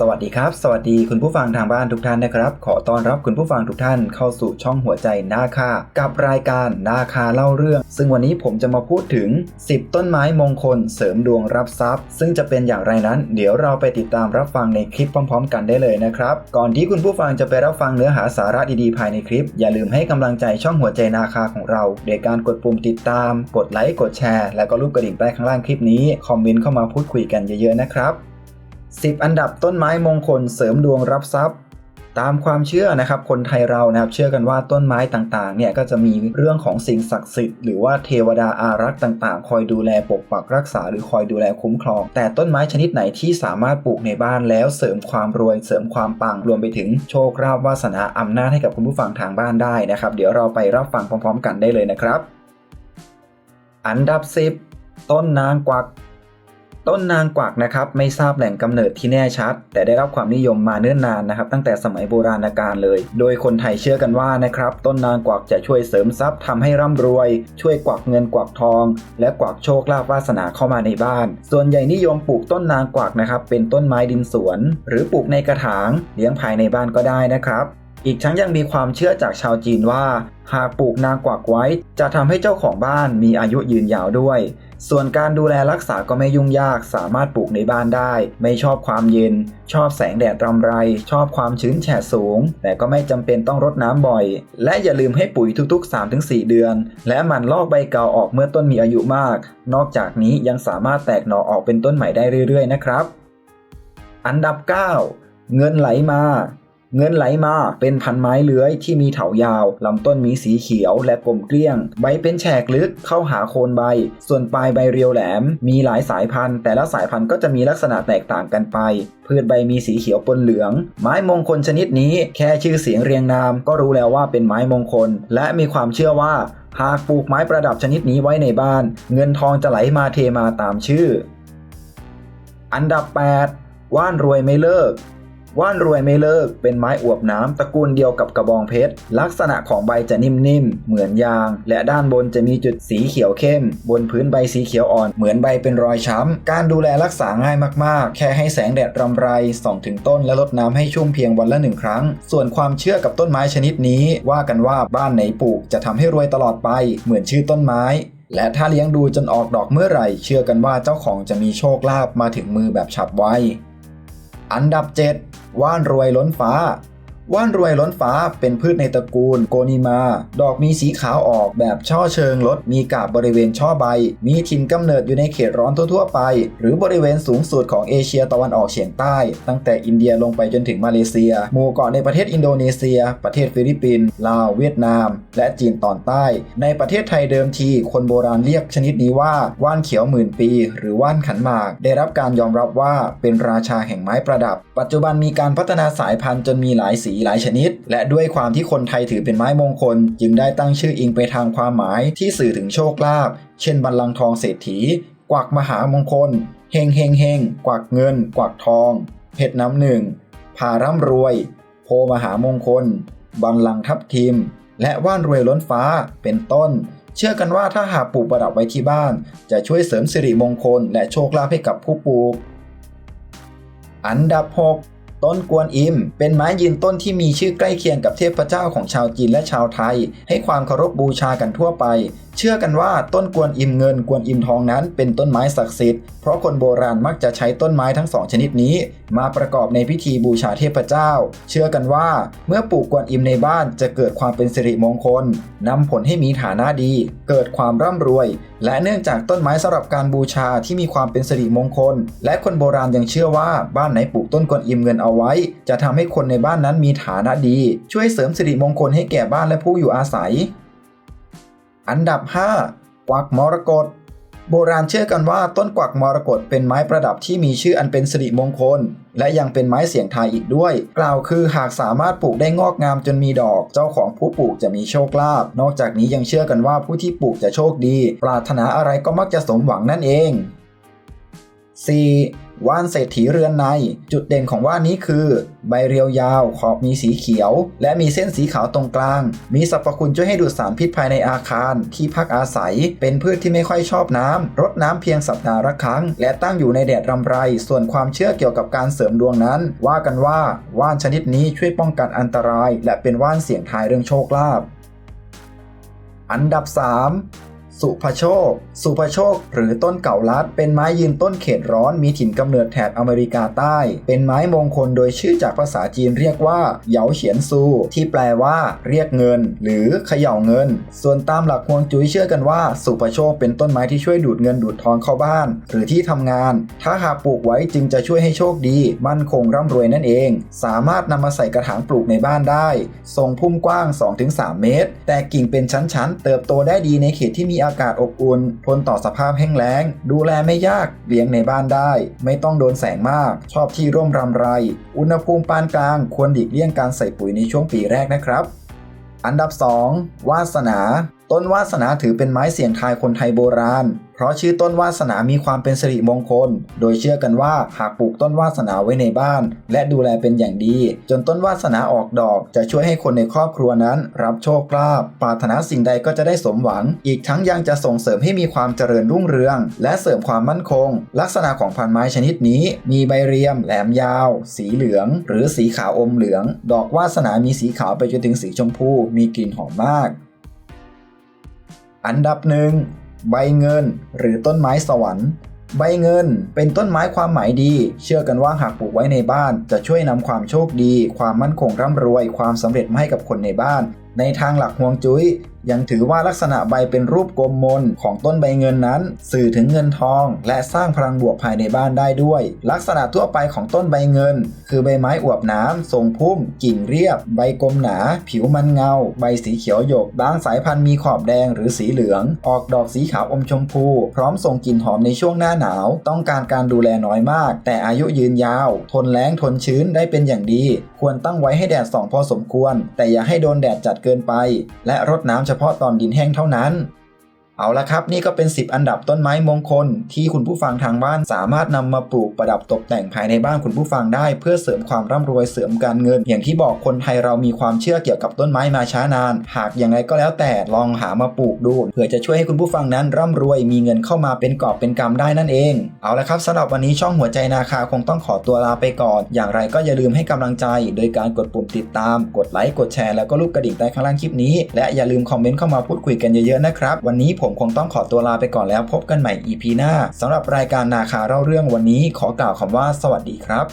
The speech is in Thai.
สวัสดีครับ สวัสดีคุณผู้ฟังทางบ้านทุกท่านนะครับ ขอต้อนรับคุณผู้ฟังทุกท่านเข้าสู่ช่องหัวใจนาคากับรายการนาคาเล่าเรื่อง ซึ่งวันนี้ผมจะมาพูดถึง 10 ต้นไม้มงคลเสริมดวงรับทรัพย์ ซึ่งจะเป็นอย่างไรนั้น เดี๋ยวเราไปติดตามรับฟังในคลิปพร้อม ๆ กันได้เลยนะครับ ก่อนที่คุณผู้ฟังจะไปรับฟังเนื้อหาสาระดีๆภายในคลิป อย่าลืมให้กำลังใจช่องหัวใจนาคาของเราโดยการกดปุ่มติดตาม กดไลค์กดแชร์ แล้วก็รูปกระดิ่งใต้ข้างล่างคลิปนี้คอมเมนต์เข้ามาพูดคุยกันเยอะๆนะครับ 10 อันดับต้นไม้มงคลเสริมดวงรับทรัพย์ ตามความเชื่อนะครับ คนไทยเรานะครับ เชื่อกันว่าต้นไม้ต่างๆ เนี่ยก็จะมีเรื่องของสิ่งศักดิ์สิทธิ์หรือว่าเทวดาอารักษ์ต่างๆ คอยดูแลปกปักรักษาหรือคอยดูแลคุ้มครอง แต่ต้นไม้ชนิดไหนที่สามารถปลูกในบ้านแล้วเสริมความรวยเสริมความปังรวมไปถึงโชคลาภวาสนาอำนาจให้กับคุณผู้ฟังทางบ้านได้นะครับ เดี๋ยวเราไปรับฟังพร้อม ๆ กันได้เลยนะครับ อันดับ 10 ต้นนางกวัก ต้นนางกวักนะครับไม่ทราบแหล่งกำเนิดที่แน่ชัด แต่ได้รับความนิยมมาเนิ่นนานนะครับตั้งแต่สมัยโบราณกาลเลย โดยคนไทยเชื่อกันว่านะครับต้นนางกวักจะช่วยเสริมทรัพย์ทำให้ร่ำรวย ช่วยกวักเงินกวักทอง และกวักโชคลาภวาสนาเข้ามาในบ้าน ส่วนใหญ่นิยมปลูกต้นนางกวักนะครับเป็นต้นไม้ดินสวน หรือปลูกในกระถางเลี้ยงภายในบ้านก็ได้นะครับ อีกทั้งยังมีความเชื่อจากชาวจีนว่า หากปลูกนางกวักไว้ จะทำให้เจ้าของบ้านมีอายุยืนยาวด้วย ส่วนการดูแลรักษาก็ไม่ยุ่งยากสามารถปลูกในบ้านได้ ไม่ชอบความเย็น ชอบแสงแดดรำไร ชอบความชื้นแฉะสูง แต่ก็ไม่จำเป็นต้องรดน้ำบ่อย และอย่าลืมให้ปุ๋ยทุกๆ 3-4 เดือน และหมั่นลอกใบเก่าออกเมื่อต้นมีอายุมาก นอกจากนี้ยังสามารถแตกหน่อออกเป็นต้นใหม่ได้เรื่อย ๆ นะครับ อันดับ 9 เงินไหลมา เงินไหลมาเป็นพันไม้เลื้อยที่มีเถายาวลำต้นมีสีเขียวและกลมเกลี้ยง ใบเป็นแฉกลึกเข้าหาโคนใบ ส่วนปลายใบเรียวแหลม มีหลายสายพันธุ์ แต่ละสายพันธุ์ก็จะมีลักษณะแตกต่างกันไป พืชใบมีสีเขียวปนเหลือง ไม้มงคลชนิดนี้แค่ชื่อเสียงเรียงนาม ก็รู้แล้วว่าเป็นไม้มงคล และมีความเชื่อว่าหากปลูกไม้ประดับชนิดนี้ไว้ในบ้าน เงินทองจะไหลมาเทมาตามชื่อ อันดับ 8 ว่านรวยไม่เลิก ว่านรวยไม่เลิก เป็นไม้อวบน้ำตระกูลเดียวกับกระบองเพชร ลักษณะของใบจะนิ่มๆ เหมือนยาง และด้านบนจะมีจุดสีเขียวเข้ม บนพื้นใบสีเขียวอ่อน เหมือนใบเป็นรอยช้ำ การดูแลรักษาง่ายมากๆ แค่ให้แสงแดดรำไรส่องถึงต้นและรดน้ำให้ชุ่มเพียงวันละหนึ่งครั้ง ส่วนความเชื่อกับต้นไม้ชนิดนี้ ว่ากันว่าบ้านไหนปลูกจะทำให้รวยตลอดไป เหมือนชื่อต้นไม้และถ้าเลี้ยงดูจนออกดอกเมื่อไหร่ เชื่อกันว่าเจ้าของจะมีโชคลาภมาถึงมือแบบฉับไว อันดับ 7 ว่านรวยล้นฟ้า ว่านรวยล้นฟ้าเป็นพืชในตระกูลโกนิมา ดอกมีสีขาวออกแบบช่อเชิงลด มีกาบบริเวณช่อใบ มีถิ่นกำเนิดอยู่ในเขตร้อนทั่วๆไป หรือบริเวณสูงสุดของเอเชียตะวันออกเฉียงใต้ ตั้งแต่อินเดียลงไปจนถึงมาเลเซีย หมู่เกาะในประเทศอินโดนีเซีย ประเทศฟิลิปปินส์ลาวเวียดนาม และจีนตอนใต้ ในประเทศไทยเดิมที คนโบราณเรียกชนิดนี้ว่าว่านเขียวหมื่นปี หรือว่านขันหมาก ได้รับการยอมรับว่าเป็นราชาแห่งไม้ประดับ ปัจจุบันมีการพัฒนาสายพันธุ์จนมีหลายสีหลายชนิด และด้วยความที่คนไทยถือเป็นไม้มงคล จึงได้ตั้งชื่ออิงไปทางความหมายที่สื่อถึงโชคลาภเช่นบัลลังก์ทองเศรษฐี กวักมหามงคลเฮงเฮงเฮงกวักเงิน กวักทอง เพชรน้ำหนึ่งพาร่ำรวย โพมหามงคล บัลลังก์ทับทิม และว่านรวยล้นฟ้าเป็นต้นเชื่อกันว่าถ้าหากปลูกประดับไว้ที่บ้าน จะช่วยเสริมสิริมงคลและโชคลาภให้กับผู้ปลูก อันดับ 6 ต้นกวนอิม เป็นไม้ยืนต้นที่มีชื่อใกล้เคียงกับเทพเจ้าของชาวจีนและชาวไทย ให้ความเคารพบูชากันทั่วไป เชื่อกันว่าต้นกวนอิมเงินกวนอิมทองนั้นเป็นต้นไม้ศักดิ์สิทธิ์เพราะคนโบราณมักจะใช้ต้นไม้ทั้งสองชนิดนี้ มาประกอบในพิธีบูชาเทพเจ้า เชื่อกันว่าเมื่อปลูกกวนอิมในบ้านจะเกิดความเป็นสิริมงคลนำผลให้มีฐานะดี เกิดความร่ำรวย และเนื่องจากต้นไม้สำหรับการบูชาที่มีความเป็นสิริมงคล และคนโบราณยังเชื่อว่าบ้านไหนปลูกต้นกวนอิมเงินเอาไว้ จะทำให้คนในบ้านนั้นมีฐานะดี ช่วยเสริมสิริมงคลให้แก่บ้านและผู้อยู่อาศัย อันดับ 5 กวักมรกตโบราณเชื่อกันว่าต้นกวักมรกตเป็นไม้ประดับที่มีชื่ออันเป็นสิริมงคล และยังเป็นไม้เสียงทายอีกด้วย กล่าวคือหากสามารถปลูกได้งอกงามจนมีดอก เจ้าของผู้ปลูกจะมีโชคลาภนอกจากนี้ยังเชื่อกันว่าผู้ที่ปลูกจะโชคดี ปรารถนาอะไรก็มักจะสมหวังนั่นเอง 4. ว่านเศรษฐีเรือนใน จุดเด่นของว่านนี้คือ ใบเรียวยาวขอบมีสีเขียว และมีเส้นสีขาวตรงกลาง มีสรรพคุณช่วยให้ดูดสารพิษภายในอาคาร ที่พักอาศัย เป็นพืชที่ไม่ค่อยชอบน้ำรดน้ำเพียงสัปดาห์ละครั้ง และตั้งอยู่ในแดดรำไร ส่วนความเชื่อเกี่ยวกับการเสริมดวงนั้น ว่ากันว่าว่านชนิดนี้ช่วยป้องกันอันตราย และเป็นว่านเสี่ยงทายเรื่องโชคลาภอันดับ 3 สุภโชค สุภโชค หรือต้นเก่าลัด เป็นไม้ยืนต้นเขตร้อนมีถิ่นกำเนิดแถบอเมริกาใต้ เป็นไม้มงคลโดยชื่อจากภาษาจีนเรียกว่าเหยาเฉียนซู ที่แปลว่า เรียกเงิน หรือเขย่าเงิน ส่วนตามหลักฮวงจุ้ยเชื่อกันว่า สุภโชคเป็นต้นไม้ที่ช่วยดูดเงินดูดทองเข้าบ้าน หรือที่ทำงาน ถ้าหากปลูกไว้จึงจะช่วยให้โชคดี มั่นคงร่ำรวยนั่นเอง สามารถนำมาใส่กระถางปลูกในบ้านได้ ทรงพุ่มกว้าง 2-3 เมตร แต่กิ่งเป็นชั้นๆ เติบโตได้ดีในเขตที่มีอากาศอบอุ่นทนต่อสภาพแห้งแล้ง ดูแลไม่ยากเลี้ยงในบ้านได้ ไม่ต้องโดนแสงมาก ชอบที่ร่มรำไร อุณหภูมิปานกลางควรหลีกเลี่ยงการใส่ปุ๋ยในช่วงปีแรกนะครับ อันดับ 2 วาสนา ต้นวาสนาถือเป็นไม้เสี่ยงทายคนไทยโบราณ เพราะชื่อต้นวาสนามีความเป็นสิริมงคล โดยเชื่อกันว่าหากปลูกต้นวาสนาไว้ในบ้าน และดูแลเป็นอย่างดี จนต้นวาสนาออกดอกจะช่วยให้คนในครอบครัวนั้น รับโชคลาภปรารถนาสิ่งใดก็จะได้สมหวัง อีกทั้งยังจะส่งเสริมให้มีความเจริญรุ่งเรือง และเสริมความมั่นคง ลักษณะของพันไม้ชนิดนี้ มีใบเรียม แหลมยาว สีเหลือง หรือสีขาวอมเหลือง ดอกวาสนามีสีขาวไปจนถึงสีชมพู มีกลิ่นหอมมาก อันดับหนึ่งใบเงิน หรือต้นไม้สวรรค์ใบเงินเป็นต้นไม้ความหมายดี เชื่อกันว่าหากปลูกไว้ในบ้าน จะช่วยนำความโชคดี ความมั่นคงร่ำรวย ความสำเร็จมาให้กับคนในบ้าน ในทางหลักฮวงจุ้ย ยังถือว่าลักษณะใบเป็นรูปกลมมนของต้นใบเงินนั้น สื่อถึงเงินทอง และสร้างพลังบวกภายในบ้านได้ด้วย ลักษณะทั่วไปของต้นใบเงิน คือใบไม้อวบน้ำทรงพุ่ม กิ่งเรียบ ใบกลมหนา ผิวมันเงา ใบสีเขียวหยกบางสายพันธุ์มีขอบแดงหรือสีเหลือง ออกดอกสีขาวอมชมพู พร้อมส่งกลิ่นหอมในช่วงหน้าหนาว ต้องการการดูแลน้อยมาก แต่อายุยืนยาว ทนแล้งทนชื้นได้เป็นอย่างดี ควรตั้งไว้ให้แดดส่องพอสมควร แต่อย่าให้โดนแดดจัดเกินไป และรดน้ำเฉพาะตอนดินแห้งเท่านั้น เอาละครับ นี่ก็เป็น 10 อันดับต้นไม้มงคล ที่คุณผู้ฟังทางบ้านสามารถนำมาปลูกประดับตกแต่งภายในบ้านคุณผู้ฟังได้ เพื่อเสริมความร่ำรวยเสริมการเงิน อย่างที่บอกคนไทยเรามีความเชื่อเกี่ยวกับต้นไม้มาช้านาน หากอย่างไรก็แล้วแต่ลองหามาปลูกดูเพื่อจะช่วยให้คุณผู้ฟังนั้นร่ำรวยมีเงินเข้ามาเป็นกอบเป็นกำได้นั่นเอง เอาละครับสำหรับวันนี้ช่องหัวใจนาคาคงต้องขอตัวลาไปก่อน อย่างไรก็อย่าลืมให้กำลังใจ โดยการกดปุ่มติดตาม กดไลค์กดแชร์แล้วก็รูปกระดิ่งใต้ข้างล่างคลิปนี้และอย่าลืมคอมเมนต์เข้ามาพูดคุยกันเยอะๆนะครับวันนี้ผมคงต้องขอตัวลาไปก่อนแล้วพบกันใหม่ EP หน้าสำหรับรายการนาคาเล่าเรื่องวันนี้ขอกล่าวคำว่าสวัสดีครับ